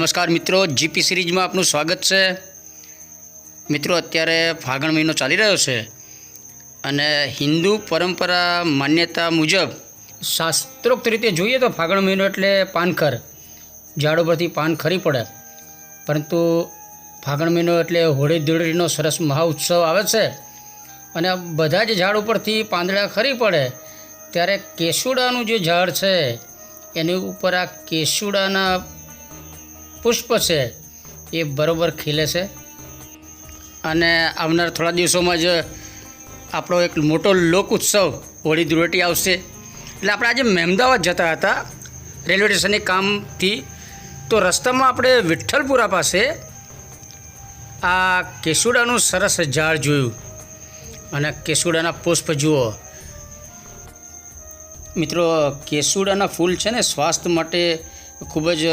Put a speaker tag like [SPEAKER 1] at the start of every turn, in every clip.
[SPEAKER 1] નમસ્કાર મિત્રો, જીપી સિરીઝમાં આપનું સ્વાગત છે. મિત્રો, અત્યારે ફાગણ મહિનો ચાલી રહ્યો છે અને હિન્દુ પરંપરા માન્યતા મુજબ શાસ્ત્રોક્ત રીતે જોઈએ તો ફાગણ મહિનો એટલે પાનખર. ઝાડ ઉપરથી પાન ખરી પડે. પરંતુ ફાગણ મહિનો એટલે હોળી ધૂળેટીનો સરસ મહાઉત્સવ આવે છે અને બધા જ ઝાડ ઉપરથી પાંદડા ખરી પડે. ત્યારે કેસુડાનું જે ઝાડ છે, એની ઉપર આ કેસુડાના પુષ્પ છે, એ બરાબર ખીલે છે. અને આવનાર થોડા દિવસોમાં જ આપણો એક મોટો લોક ઉત્સવ હોળી ધૂળેટી આવશે. એટલે આપણે આજે મહેમદાવાદ જતા હતા, રેલવે સ્ટેશનની કામથી. તો રસ્તામાં આપણે વિઠ્ઠલપુરા પાસે આ કેસુડાનું સરસ ઝાડ જોયું. અને કેસુડાના પુષ્પ જુઓ. મિત્રો, કેસુડાના ફૂલ છે ને, સ્વાસ્થ્ય માટે ખૂબ જ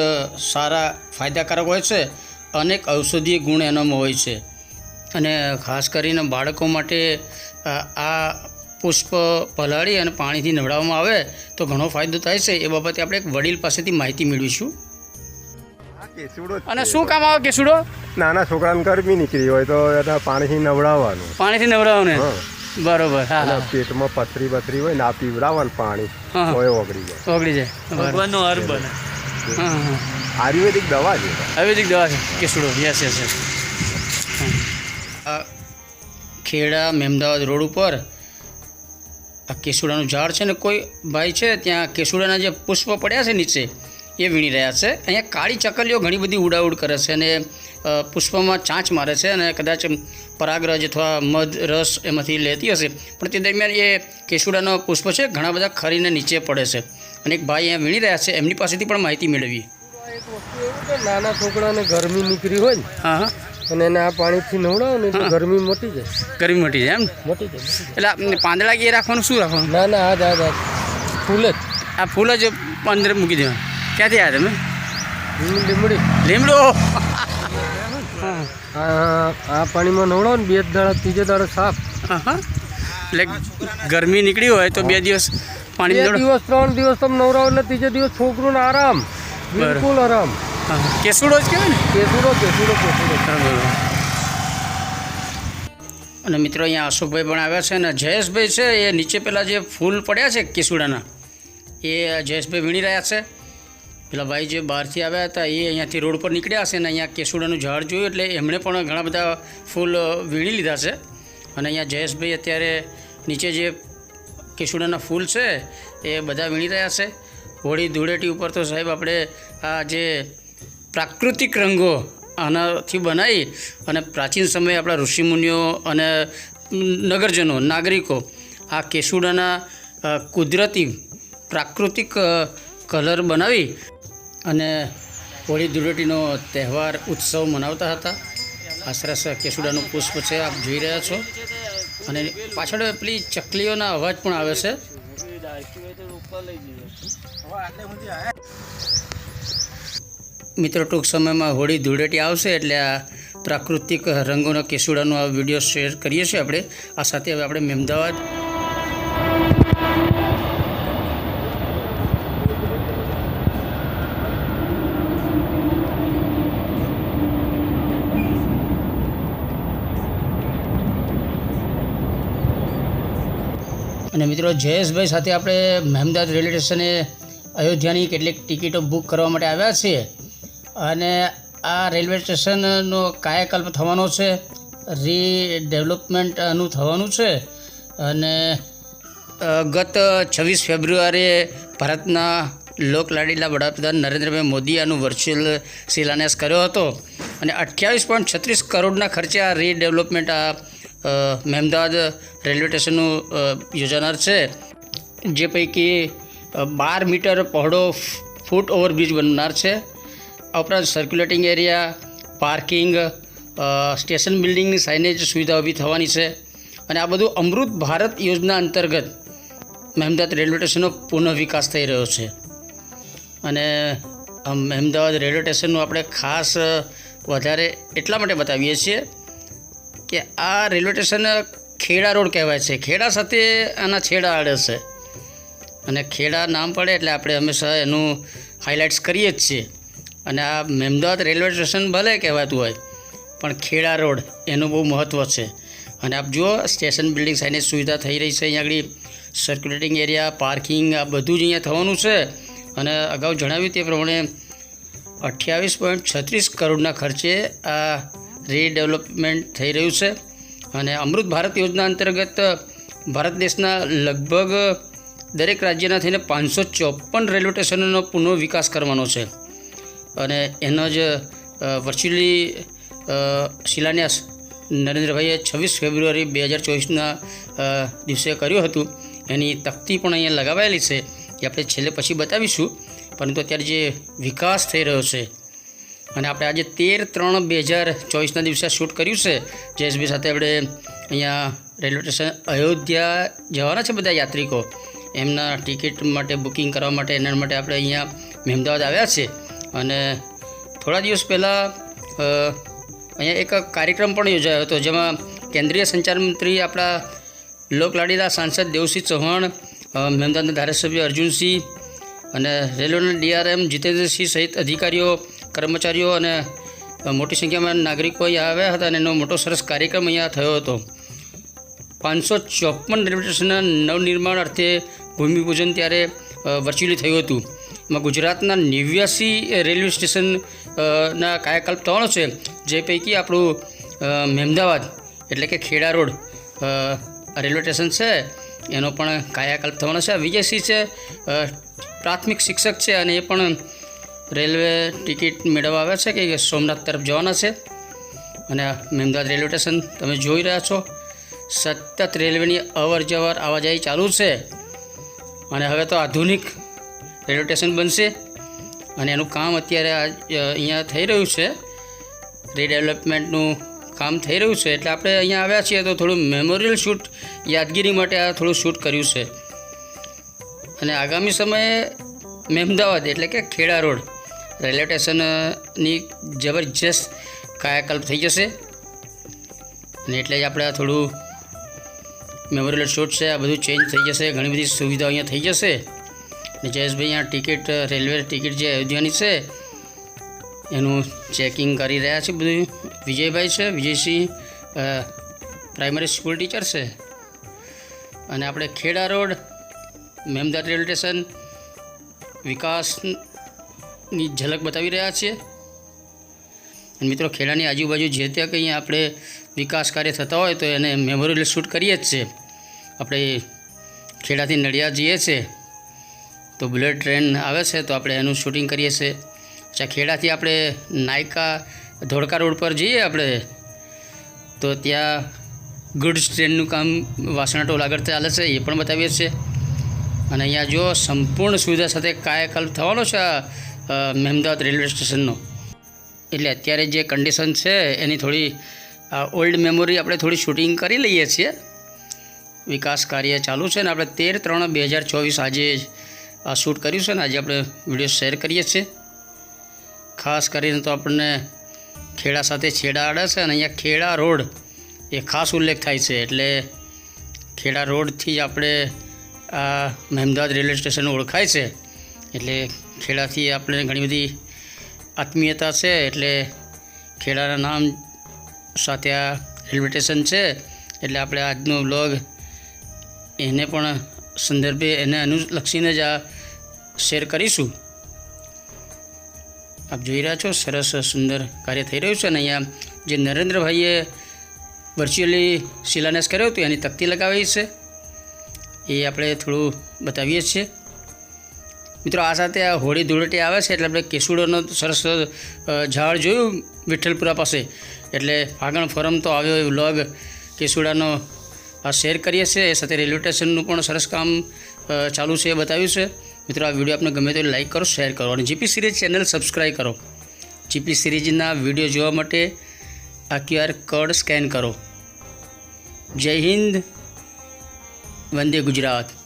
[SPEAKER 1] સારા ફાયદાકારક હોય છે. અનેક ઔષધીય ગુણ એનામાં હોય છે. અને ખાસ કરીને બાળકો માટે આ પુષ્પ પલાળી અને પાણીથી નવડાવવામાં આવે તો ઘણો ફાયદો થાય છે. એ બાબતે આપણે એક વડીલ પાસેથી માહિતી મેળવીશું.
[SPEAKER 2] આ કેસુડો જ
[SPEAKER 1] અને શું કામ આવે કેસુડો?
[SPEAKER 2] નાના છોકરાને ગરમી નીકળી હોય તો એને પાણીથી નવડાવવાનું.
[SPEAKER 1] પાણીથી
[SPEAKER 2] નવડાવવાનું
[SPEAKER 1] બરોબર હા
[SPEAKER 2] પેટમાં પથરી બથરી હોય ને આ પીવડાવવાનું પાણી. ઓગળી જાય.
[SPEAKER 1] ઓગળી જાય.
[SPEAKER 3] ભગવાનનો હર બને.
[SPEAKER 2] આયુર્વેદિક દવા છે.
[SPEAKER 1] આયુર્વેદિક દવા છે. કેસુડો યસ યસ યસ. આ ખેડા મહેમદાવાદ રોડ ઉપર આ કેસુડાનું ઝાડ છે ને કોઈ ભાઈ છે ત્યાં કેસુડાના જે પુષ્પ પડ્યા છે નીચે એ વીણી રહ્યા છે. અહીંયા કાળી ચકલીઓ ઘણી બધી ઉડાઉડ કરે છે અને પુષ્પમાં ચાંચ મારે છે અને કદાચ પરાગરજ અથવા મધ રસ એમાંથી લેતી હશે. પણ તે દરમિયાન એ કેસુડાનો પુષ્પ છે ઘણા બધા ખરીને નીચે પડે છે. અને એક ભાઈ અહીંયા વીણી રહ્યા છે એમની પાસેથી પણ માહિતી મેળવી
[SPEAKER 4] એક વસ્તુ એવું કે નાના છોકરાને ગરમી નીકળી હોય ને
[SPEAKER 1] હા હા.
[SPEAKER 4] અને એને આ પાણીથી નવડાવો ને ગરમી મોટી જાય.
[SPEAKER 1] ગરમી મોટી જાય એમ?
[SPEAKER 4] મોટી જાય
[SPEAKER 1] એટલે પાંદડા કે રાખવાનું શું રાખવાનું?
[SPEAKER 4] ના ના આ જ આ જ આ જ. ફૂલ જ.
[SPEAKER 1] આ ફૂલ જ અંદર મૂકી દેવાનું. ક્યાંથી આવ્યા તમે?
[SPEAKER 4] લીમ- લીમડી.
[SPEAKER 1] લીમડો?
[SPEAKER 4] આ આ પાણીમાં નવડાવો ને બે દાડા ત્રીજે દાડો સાફ.
[SPEAKER 1] એટલે ગરમી નીકળી હોય તો બે દિવસ પાણી
[SPEAKER 4] દિવસ ત્રણ દિવસ તમે નવડાવો એટલે ત્રીજે દિવસ છોકરોને આરામ. બિલકુલ આરામ.
[SPEAKER 1] કેસુડો જ કહેવાય ને?
[SPEAKER 4] કેસુડો કેસુડો કેસુડો.
[SPEAKER 1] અને મિત્રો અહીંયા અશોકભાઈ પણ આવ્યા છે અને જયેશભાઈ છે એ નીચે પેલા જે ફૂલ પડ્યા છે કેસુડાના એ જયેશભાઈ વીણી રહ્યા છે. પેલા ભાઈ જે બહારથી આવ્યા હતા એ અહીંયાથી રોડ પર નીકળ્યા હશે અને અહીંયા કેસુડાનું ઝાડ જોયું એટલે એમણે પણ ઘણા બધા ફૂલ વીણી લીધા છે. અને અહીંયા જયેશભાઈ અત્યારે નીચે જે કેસુડાના ફૂલ છે, એ બધા વીણી રહ્યા છે. હોળી ધૂળેટી ઉપર તો સાહેબ આપણે આ જે પ્રાકૃતિક રંગો આનાથી બનાવી અને પ્રાચીન સમયે આપણા ઋષિમુનિઓ અને નગરજનો, નાગરિકો આ કેસુડાના કુદરતી પ્રાકૃતિક કલર બનાવી અને હોળી ધૂળેટીનો તહેવાર, ઉત્સવ મનાવતા હતા. આ સરસ કેસુડાનું પુષ્પ છે, આપ જોઈ રહ્યા છો. અને પાછળ પેલી ચકલીઓના અવાજ પણ આવે છે. મિત્રો, ટૂંક સમયમાં હોળી ધૂળેટી આવશે એટલે આ પ્રાકૃતિક રંગોના કેસુડાનો આ વીડિયો શેર કરીએ છીએ આપણે. આ સાથે હવે આપણે મહેમદાવાદ અને મિત્રો, જયેશભાઈ સાથે આપણે મહેમદાદ રેલવે સ્ટેશને અયોધ્યાની કેટલીક ટિકિટો બુક કરવા માટે આવ્યા છીએ. અને આ રેલવે સ્ટેશનનો કાયાકલ્પ થવાનો છે રીડેવલપમેન્ટનું થવાનું છે. અને ગત છવ્વીસ ફેબ્રુઆરીએ ભારતના લોકલાડીલા વડાપ્રધાન નરેન્દ્રભાઈ મોદીએ આનું વર્ચ્યુઅલ શિલાન્યાસ કર્યો હતો. અને અઠ્યાવીસ પોઈન્ટ છત્રીસ કરોડના ખર્ચે આ રીડેવલપમેન્ટ આ મહેમદાવાદ રેલવે સ્ટેશનનું યોજાનાર છે, જે પૈકી બાર મીટર પહોળો ફૂટ ઓવરબ્રિજ બનનાર છે. આ ઉપરાંત સર્ક્યુલેટિંગ એરિયા પાર્કિંગ સ્ટેશન બિલ્ડિંગની સાઇનેજ સુવિધા ઊભી થવાની છે. અને આ બધું અમૃત ભારત યોજના અંતર્ગત મહેમદાવાદ રેલવે સ્ટેશનનો પુનઃ વિકાસ થઈ રહ્યો છે. અને મહેમદાવાદ રેલવે સ્ટેશનનું આપણે ખાસ વધારે એટલા માટે બતાવીએ છીએ કે આ રેલવે સ્ટેશન ખેડા રોડ કહેવાય છે. ખેડા સાથે આના છેડા આડે છે. અને ખેડા નામ પડે એટલે આપણે હંમેશા એનું હાઇલાઇટ્સ કરીએ જ છીએ. અને આ મહેમદાવાદ રેલવે સ્ટેશન ભલે કહેવાતું હોય, પણ ખેડા રોડ એનું બહુ મહત્ત્વ છે. અને આપ જુઓ, સ્ટેશન બિલ્ડિંગ સાઈડની સુવિધા થઈ રહી છે. અહીંયા આગળ સર્ક્યુલેટિંગ એરિયા પાર્કિંગ આ બધું જ અહીંયા થવાનું છે. અને અગાઉ જણાવ્યું તે પ્રમાણે અઠ્યાવીસ પોઈન્ટ છત્રીસ કરોડના ખર્ચે આ રીડેવલપમેન્ટ થઈ રહ્યું છે અને અમૃત ભારત યોજના અંતર્ગત ભારત દેશના લગભગ દરેક રાજ્યના થઈને પાંચસો ચોપન રેલવે સ્ટેશનોનો પુનઃ વિકાસ કરવાનો છે. અને એનો જ વર્ચ્યુઅલી શિલાન્યાસ નરેન્દ્રભાઈએ છવ્વીસ ફેબ્રુઆરી બે હજાર ચોવીસના દિવસે કર્યું હતું. એની તકતી પણ અહીંયા લગાવાયેલી છે. એ આપણે છેલ્લે પછી બતાવીશું. પરંતુ અત્યારે જે વિકાસ થઈ રહ્યો છે અને આપણે આજે તેર ત્રણ બે હજાર ચોવીસના દિવસે શૂટ કર્યું છે. જેએસબી સાથે આપણે અહીંયા રેલવે સ્ટેશન અયોધ્યા જવાના છે બધા યાત્રિકો. એમના ટિકિટ માટે બુકિંગ કરવા માટે એના માટે આપણે અહીંયા મહેમદાવાદ આવ્યા છે. અને થોડા દિવસ પહેલાં અહીંયા એક કાર્યક્રમ પણ યોજાયો હતો, જેમાં કેન્દ્રીય સંચાર મંત્રી આપણા લોકલાડીલા સાંસદ દેવસિંહ ચૌહાણ મહેમદાવાદના ધારાસભ્ય અર્જુનસિંહ અને રેલવેના ડીઆરએમ જીતેન્દ્રસિંહ સહિત અધિકારીઓ, કર્મચારીઓ અને મોટી સંખ્યામાં નાગરિકો અહીંયા આવ્યા હતા અને એનો મોટો સરસ કાર્યક્રમ અહીંયા થયો હતો. પાંચસો ચોપન રેલવે સ્ટેશનના નવનિર્માણ અર્થે ભૂમિપૂજન ત્યારે વર્ચ્યુઅલી થયું હતું. એમાં ગુજરાતના નેવ્યાસી રેલવે સ્ટેશન ના કાયાકલ્પ થવાનો છે, જે પૈકી આપણું મહેમદાવાદ એટલે કે ખેડા રોડ રેલવે સ્ટેશન છે. એનો પણ કાયાકલ્પ થવાનો છે. વિજયસિંહ છે પ્રાથમિક શિક્ષક છે અને એ પણ રેલવે ટિકિટ મેળવવા આવ્યા છે કે સોમનાથ તરફ જવાના છે. અને આ મહેમદાવાદ રેલવે સ્ટેશન તમે જોઈ રહ્યા છો. સતત રેલવેની અવર જવર આવાજાઈ ચાલુ છે. અને હવે તો આધુનિક રેલવે સ્ટેશન બનશે. અને એનું કામ અત્યારે અહીંયા થઈ રહ્યું છે. રીડેવલપમેન્ટનું કામ થઈ રહ્યું છે. એટલે આપણે અહીંયા આવ્યા છીએ તો થોડું મેમોરિયલ શૂટ, યાદગીરી માટે આ થોડું શૂટ કર્યું છે. અને આગામી સમયે મહેમદાવાદ એટલે કે ખેડા રોડ રેલવે સ્ટેશનની જબરજસ્ત કાયાકલ્પ થઈ જશે. અને એટલે જ આપણે થોડું મેમોરિયલ શોટ છે, આ બધું ચેન્જ થઈ જશે, ઘણી બધી સુવિધાઓ અહીંયા થઈ જશે. અને જયેશભાઈ અહીંયા ટિકિટ, રેલવે ટિકિટ જે અયોધ્યાની છે, એનું ચેકિંગ કરી રહ્યા છે બધું. વિજયભાઈ છે, વિજયસિંહ પ્રાઇમરી સ્કૂલ ટીચર છે. અને આપણે Kheda road Mehmedabad railway station વિકાસની ઝલક બતાવી રહ્યા છીએ. મિત્રો, ખેડાની આજુબાજુ જે ત્યાં કંઈ આપણે વિકાસ કાર્ય થતા હોય તો એને મેમોરિયલ શૂટ કરીએ જ છે આપણે ખેડાથી નડિયાદ જઈએ છીએ. તો બુલેટ ટ્રેન આવે છે તો આપણે એનું શૂટિંગ કરીએ છીએ. અચ્છા, ખેડાથી આપણે નાયકા ધોળકા રોડ પર જઈએ આપણે. તો ત્યાં ગુડ્સ ટ્રેનનું કામ વાસણા ટોલ આગળ ચાલે છે, એ પણ બતાવીએ છીએ. અને અહીંયા જો સંપૂર્ણ સુવિધા સાથે કાયાકલ્પ થવાનો છે મહેમદાવાદ રેલવે સ્ટેશનનો. એટલે અત્યારે જે કન્ડિશન છે, એની થોડી ઓલ્ડ મેમોરી આપણે થોડી શૂટિંગ કરી લઈએ છીએ. વિકાસ કાર્ય ચાલુ છે ને આપણે તેર ત્રણ બે હજાર ચોવીસ આજે શૂટ કર્યું છે ને, આજે આપણે વીડિયો શેર કરીએ છીએ. ખાસ કરીને તો આપણને ખેડા સાથે છેડા આડે છે અને અહીંયા ખેડા રોડ, એ ખાસ ઉલ્લેખ થાય છે. એટલે ખેડા રોડથી જ આપણે આ મહેમદાવાદ રેલવે સ્ટેશન ઓળખાય છે. એટલે ખેડાથી આપણે ઘણી બધી આત્મીયતા છે, એટલે ખેડાના નામ સાથે આ રેલવે સ્ટેશન છે. એટલે આપણે આજનો બ્લોગ એને પણ સંદર્ભે એને અનુલક્ષીને જ આ શેર કરીશું. આપ જોઈ રહ્યા છો, સરસ સુંદર કાર્ય થઈ રહ્યું છે અને અહીંયા જે નરેન્દ્રભાઈએ વર્ચ્યુઅલી શિલાન્યાસ કર્યો હતો, એની તકતી લગાવી છે. એ આપણે થોડું બતાવીએ છીએ. મિત્રો, આ સાથે આ હોળી ધૂળેટી આવે છે એટલે આપણે કેસુડોનો સરસ ઝાડ જોયું વિઠ્ઠલપુરા પાસે. એટલે ફાગણ ફોરમ તો આવ્યો એ વ્લોગ કેસુડાનો. આ શેર કરીએ છીએ સાથે રેલવે સ્ટેશનનું પણ સરસ કામ ચાલુ છે એ બતાવ્યું છે. મિત્રો, આ વીડિયો આપને ગમે તો લાઈક કરો, શેર કરો અને જીપી સિરીઝ ચેનલ સબસ્ક્રાઈબ કરો. જીપી સિરીઝના વીડિયો જોવા માટે આ ક્યુઆર કોડ સ્કેન કરો. જય હિન્દ. વંદે ગુજરાત.